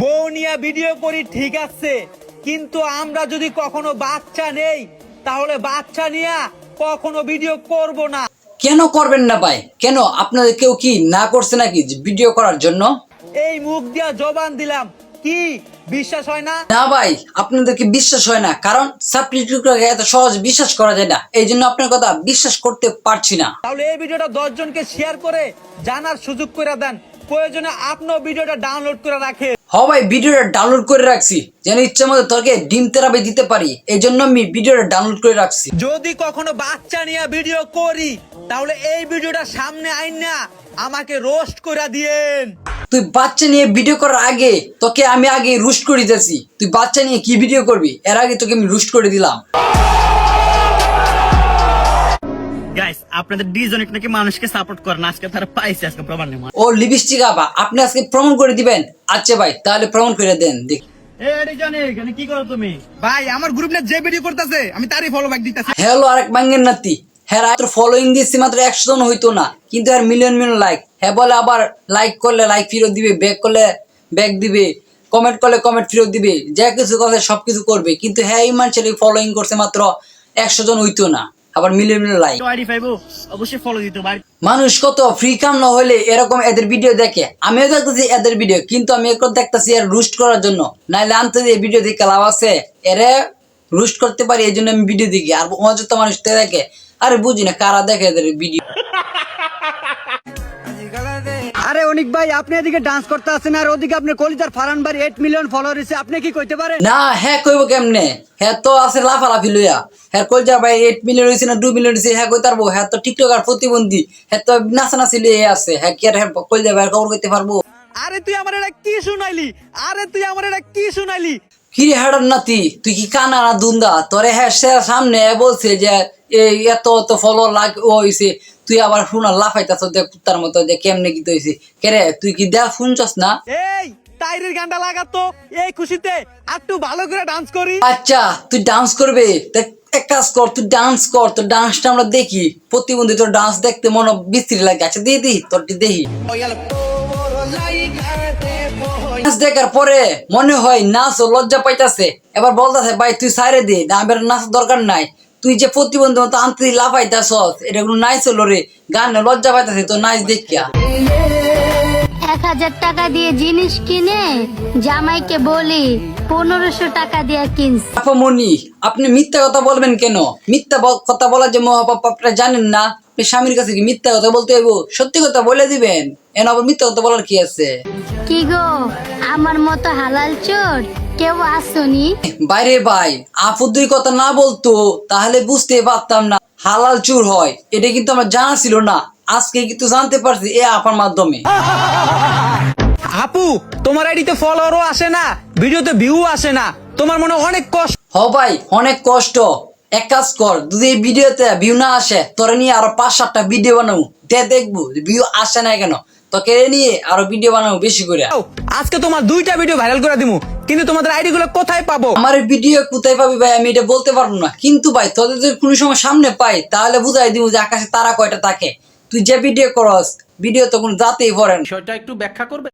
বউ নিয়ে ভিডিও করি ঠিক আছে। কিন্তু আমরা যদি কখনো বাচ্চা নেই তাহলে বাচ্চা নিয়ে কখনো ভিডিও করব না। কেন করবেন না ভাই? কেন? আপনাদের কেউ কি না করছে নাকি ভিডিও করার জন্য? এই মুখ দিয়া জবান দিলাম। কি? বিশ্বাস হয় না? না ভাই আপনাদেরকে বিশ্বাস হয় না। কারণ সাবটিটিউটকে এত সহজ বিশ্বাস করা যায় না। এই জন্য আপনার কথা বিশ্বাস করতে পারছি না। তাহলে এই ভিডিওটা দশ জনকে শেয়ার করে জানার সুযোগ করে দেন। প্রয়োজনে আপনিও ভিডিওটা ডাউনলোড করে রাখে হ ভাই ভিডিওটা ডাউনলোড করে রাখছি। যেন ইচ্ছা মতো তোকে ডিম তেরাবে দিতে পারি। এই জন্য আমি ভিডিওটা ডাউনলোড করে রাখছি। যদি কখনো বাচ্চা নিয়ে ভিডিও করি তাহলে এই ভিডিওটা সামনে আইন না আমাকে রোস্ট করে দিয়েন। তুই বাচ্চা নিয়ে ভিডিও করার আগে তোকে আমি আগে রুস্ট করে দিয়েছি তুই বাচ্চা নিয়ে কি ভিডিও করবি? এর আগে তোকে আমি রুস্ট করে দিলাম। গাইস আপনাদের ডিজনিক নাকি মানুষকে সাপোর্ট করেন? আজকে তারা পাইছে আজকে প্রমাণ নেই ও লিপস্টিক আবা আপনি আজকে প্রমাণ করে দিবেন। আচ্ছা ভাই তাহলে প্রমাণ করে দেন দেখ। এ ডিজনিক এখানে কি করো তুমি? ভাই আমার গ্রুপ না যে ভিডিও করতেছে আমি তারই ফলো ব্যাক দিতেছি। হ্যালো আরেক বাঙ্গের নাতি। হ্যাঁ তোর ফলোইং দিচ্ছি মাত্র একশো জন হইতো না কিন্তু আর মিলিয়ন মিলিয়ন লাইক হ্যাঁ বলে আবার লাইক করলে লাইক ফেরত দিবে ব্যাক করলে ব্যাক দিবে কমেন্ট করলে কমেন্ট ফেরত দিবে যা কিছু কথা সবকিছু করবে। কিন্তু হ্যাঁ এই মানুষের ফলোইং করছে মাত্র একশো জন হইতো না। আবার মিলিয়ন মিলিয়ন লাইক অবশ্যই ফলো দিতে পারি মানুষ কত ফ্রি কাম না হলে এরকম এদের ভিডিও দেখে। আমিও দেখতেছি এদের ভিডিও কিন্তু আমি এখন দেখতেছি এর রুস্ট করার জন্য। নাইলে আনতে এই ভিডিও দেখে লাভ আছে এরে রুস্ট করতে পারি এই জন্য আমি ভিডিও দেখি। আর অযথা মানুষ দেখে। আরে বুঝি না কারা দেখে এদের ভিডিও অনিক ভাই আপনি এদিকে ডান্স করতে আসেন আর ওদিকে আপনার কলিজার ফারান ভাই এইট মিলিয়ন ফলোয়ার এসে আপনি কি কইতে পারেন? না হ্যাঁ কইব কেমনে? হ্যাঁ তো আছে লাফালাফি লইয়া। হ্যাঁ কইজা ভাই এইট মিলিয়ন হয়েছে না দু মিলিয়ন হয়েছে হ্যাঁ কই তারবো হ্যাঁ তো টিকটক আর প্রতিবন্ধী হ্যাঁ তো নাচানাচি লইয়া আছে। হ্যাঁ কি আর হ্যাঁ কইজা ভাই খবর করতে পারব? আরে তুই আমার এটা কি শুনাইলি? আরে তুই আমার এটা কি শুনাইলি? কিরে হেডার নাতি তুই কি কানাড়া দুন্দা? তোরে হ্যাঁ সামনে বলছে যে এত এত ফলো লাগ ও হইছে তুই আবার শুনা লাফাইতাছ দেখ কুত্তার মতো যে কেমনে কি হইছে কেরে তুই কি দেখ শুনছস না? এই তাইরের গানটা লাগাতো এই খুশিতে একটু ভালো করে ডান্স করি। আচ্ছা তুই ডান্স করবে? এক কাজ কর তুই ডান্স কর তোর ডান্সটা আমরা দেখি। প্রতিবন্ধী তোর ডান্স দেখতে মনে বিশ্রী লাগে। আচ্ছা দিয়ে দি তোর দেখি। নাচ দেখার পরে মনে হয় নাচ ও লজ্জা পাইতাছে। এবার বলতাছে ভাই তুই সাইরে দে এবার নাচ দরকার নাই। তুই যে প্রতিবন্ধী মতো আনতে এটা কোনো রে। গানে লজ্জা পাইতাছে তো নাচ দেখিয়া। এক হাজার টাকা দিয়ে জিনিস কিনে জামাইকে বলি পনেরোশো টাকা দিয়ে কিনছি। আপামনি আপনি মিথ্যা কথা বলবেন কেন? মিথ্যা কথা বলার যে মহাপাপ আপনারা জানেন না। আপনি স্বামীর কাছে কি মিথ্যা কথা বলতে হইব? সত্যি কথা বলে দিবেন। এন আবার মিথ্যা কথা বলার কি আছে? কি গো আমার মতো হালাল চোর কেউ আসনি? বাইরে ভাই আপু দুই কথা না বলতো তাহলে বুঝতে পারতাম না হালাল চুর হয়। এটা কিন্তু আমার জানা ছিল না। আজকে কিন্তু জানতে পারছি এ আপার মাধ্যমে। আপু তোমার আইডিতে ফলোয়ারও আসে না ভিডিওতে ভিউ আসে না। তোমার মনে অনেক কষ্ট হ ভাই অনেক কষ্ট। এক কাজ কর যদি এই ভিডিওতে ভিউ না আসে তোরে নিয়ে আরও পাঁচ সাতটা ভিডিও বানাবো। দে দেখব ভিউ আসে না কেন তোকে নিয়ে আরও ভিডিও বানাবো বেশি করে। আজকে তোমার দুইটা ভিডিও ভাইরাল করে দিমু কিন্তু তোমাদের আইডি গুলো কোথায় পাবো? আমার ভিডিও কোথায় পাবি ভাই আমি এটা বলতে পারব না। কিন্তু ভাই তোদের যদি কোনো সময় সামনে পাই তাহলে বুঝাই দিব যে আকাশে তারা কয়টা থাকে। তুই যে ভিডিও করস ভিডিও তো কোনো জাতেই পড়ে না। বিষয়টা একটু ব্যাখ্যা করবে?